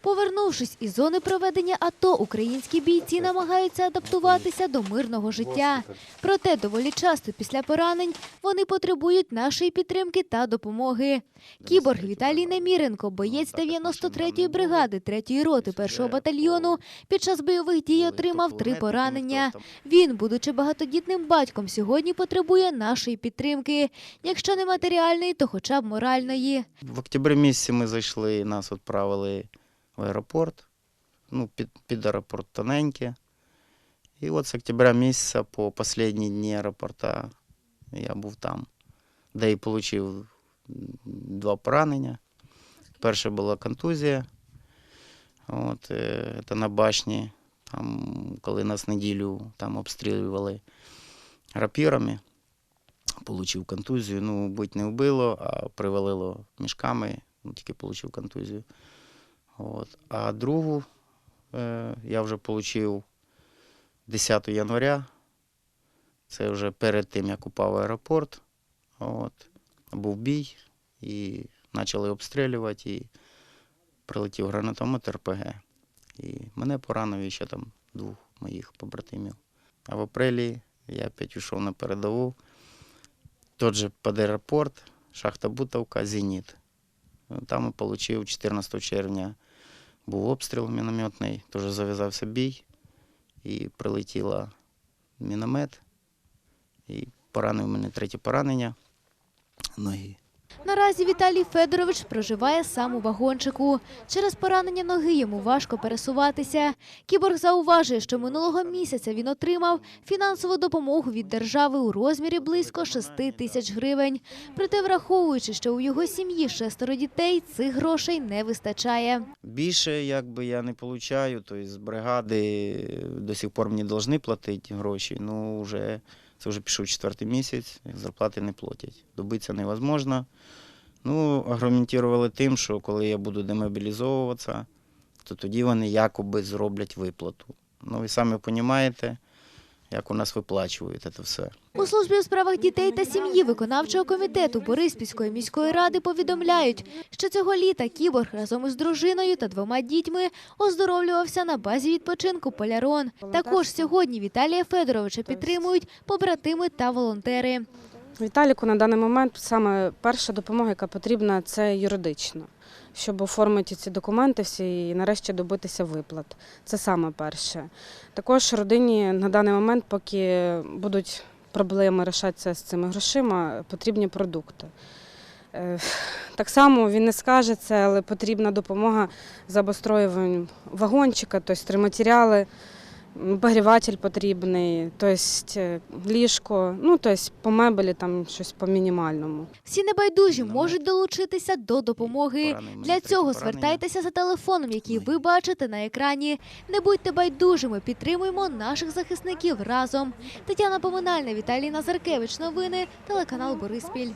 Повернувшись із зони проведення АТО, українські бійці намагаються адаптуватися до мирного життя. Проте доволі часто після поранень вони потребують нашої підтримки та допомоги. Кіборг Віталій Неміренко, боєць 93-ї бригади 3-ї роти 1-го батальйону, під час бойових дій отримав три поранення. Він, будучи багатодітним батьком, сьогодні потребує нашої підтримки. Якщо не матеріальної, то хоча б моральної. В октябрі місяці ми зайшли, нас відправили в аеропорт. Ну, під, під аеропорт тоненьке. І от з октября місяця по останні дні аеропорта я був там, де і отримав два поранення. Перше була контузія. От, це на башні, там, коли нас неділю там обстрілювали рапірами. Получив контузію. Ну, будь не вбило, а привалило мішками, ну, тільки отримав контузію. От. А другу е, я вже отримав 10 января. Це вже перед тим, як упав аеропорт. От. Був бій і почали обстрілювати, і прилетів гранатомет РПГ. І мене поранив і ще там двох моїх побратимів. А в апрелі я опять йшов на передову. Тот же под аеропорт, шахта Бутовка, Зеніт. Там отримав 14 червня був обстріл мінометний, теж зав'язався бій, і прилетіла міномет, і поранив мене третє поранення ноги. Наразі Віталій Федорович проживає сам у вагончику. Через поранення ноги йому важко пересуватися. Кіборг зауважує, що минулого місяця він отримав фінансову допомогу від держави у розмірі близько 6 тисяч гривень. Проте, враховуючи, що у його сім'ї шестеро дітей, цих грошей не вистачає. Більше якби я не получаю, тобто з бригади до сих пор мені повинні платити гроші. Ну, вже, це вже пішов четвертий місяць, зарплати не платять. Добитися невозможно. Ну, аргументували тим, що коли я буду демобілізовуватися, то тоді вони якоби зроблять виплату. Ну, ви самі розумієте, як у нас виплачують це все. У службі у справах дітей та сім'ї виконавчого комітету Бориспільської міської ради повідомляють, що цього літа кіборг разом із дружиною та двома дітьми оздоровлювався на базі відпочинку Полярон. Також сьогодні Віталія Федоровича підтримують побратими та волонтери. Віталіку на даний момент саме перша допомога, яка потрібна, це юридична, щоб оформити ці документи всі і нарешті добитися виплат. Це саме перше. Також родині на даний момент, поки будуть проблеми рішатися з цими грошима, потрібні продукти. Е, Так само він не скаже це, але потрібна допомога з обостроюванням вагончика, тобто стройматеріали, обогріватель потрібний, тобто ліжко, ну тобто по мебелі там щось по мінімальному. Всі небайдужі можуть долучитися до допомоги. Для цього звертайтеся за телефоном, який ви бачите на екрані. Не будьте байдужими, підтримуємо наших захисників разом. Тетяна Поминальна, Віталій Назаркевич. Новини, телеканал Бориспіль.